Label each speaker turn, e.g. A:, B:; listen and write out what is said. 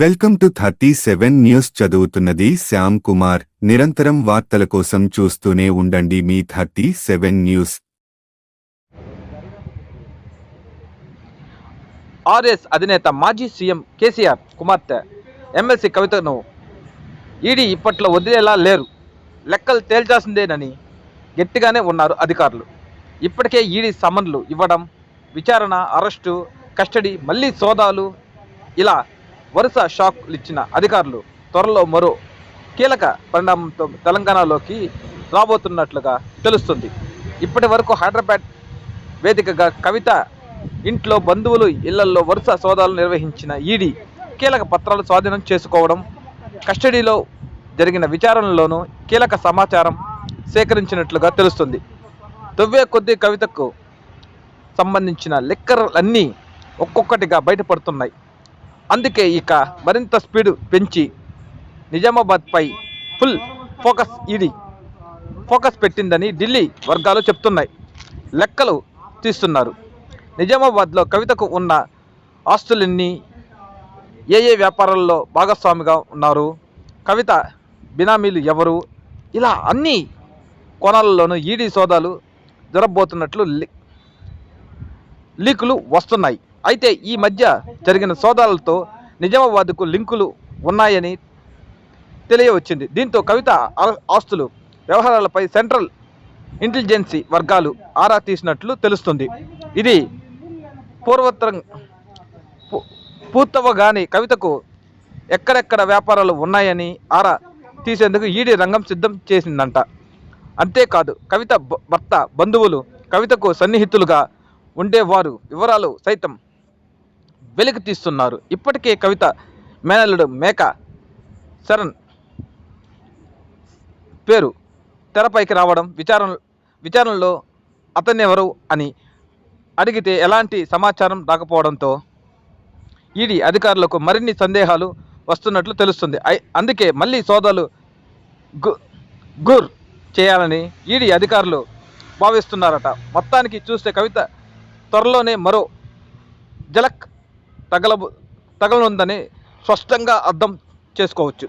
A: Welcome to thirty seven news చదువుతున్నది శ్యామ్ కుమార్. నిరంతరం వార్తల కోసం చూస్తూనే ఉండండి మీ థర్టీ సెవెన్ న్యూస్.
B: ఆర్ఎస్ అధినేత మాజీ సీఎం కేసీఆర్ కుమార్తె ఎమ్మెల్సీ కవితను ఈడీ ఇప్పట్లో వదిలేలా లేరు. లెక్కలు తేల్చాల్సిందేనని గట్టిగానే ఉన్నారు అధికారులు. ఇప్పటికే ఈడీ సమన్లు ఇవ్వడం విచారణ అరెస్టు కస్టడీ మళ్ళీ సోదాలు ఇలా వరుస షాక్లు ఇచ్చిన అధికారులు త్వరలో మరో కీలక పరిణామంతో తెలంగాణలోకి రాబోతున్నట్లుగా తెలుస్తుంది. ఇప్పటి వరకు హైదరాబాద్ వేదికగా కవిత ఇంట్లో బంధువులు ఇళ్ళల్లో వరుస సోదాలు నిర్వహించిన ఈడీ కీలక పత్రాలు స్వాధీనం చేసుకోవడం కస్టడీలో జరిగిన విచారణలోనూ కీలక సమాచారం సేకరించినట్లుగా తెలుస్తుంది. తొవ్వే కొద్దీ కవితకు సంబంధించిన లెక్కర్లన్నీ ఒక్కొక్కటిగా బయటపడుతున్నాయి. అందుకే ఇక మరింత స్పీడ్ పెంచి నిజామాబాద్పై ఫుల్ ఫోకస్ ఈడీ ఫోకస్ పెట్టిందని ఢిల్లీ వర్గాలు చెప్తున్నాయి. లెక్కలు తీస్తున్నారు. నిజామాబాద్లో కవితకు ఉన్న ఆస్తులన్నీ ఏ ఏ వ్యాపారాల్లో భాగస్వామిగా ఉన్నారు? కవిత బినామీలు ఎవరు? ఇలా అన్ని కోణాలలోనూ ఈడీ సోదాలు జరగబోతున్నట్లు లీ- లీకులు వస్తున్నాయి. అయితే ఈ మధ్య జరిగిన సోదాలతో నిజామాబాద్కు లింకులు ఉన్నాయని తెలియవచ్చింది. దీంతో కవిత ఆస్తులు వ్యవహారాలపై సెంట్రల్ ఇంటెలిజెన్సీ వర్గాలు ఆరా తీసినట్లు తెలుస్తుంది. ఇది పూర్వోత్తరం పూ- పూర్తవగానే కవితకు ఎక్కడెక్కడ వ్యాపారాలు ఉన్నాయని ఆరా తీసేందుకు ఈడీ రంగం సిద్ధం చేసిందంట. అంతేకాదు కవిత భర్త బంధువులు కవితకు సన్నిహితులుగా ఉండేవారు. వివరాలు సైతం వెలికి తీస్తున్నారు. ఇప్పటికే కవిత మేనల్లుడు మేక శరణ్ పేరు తెరపైకి రావడం విచారణ విచారణలో అతనెవరు అని అడిగితే ఎలాంటి సమాచారం రాకపోవడంతో ఈడీ అధికారులకు మరిన్ని సందేహాలు వస్తున్నట్లు తెలుస్తుంది. ఐ- అందుకే మళ్ళీ సోదాలు గు గుర్ చేయాలని ఈడీ అధికారులు భావిస్తున్నారట. మొత్తానికి చూస్తే కవిత త్వరలోనే మరో జలక్ తగలబు తగలనుందని స్పష్టంగా అర్థం చేసుకోవచ్చు.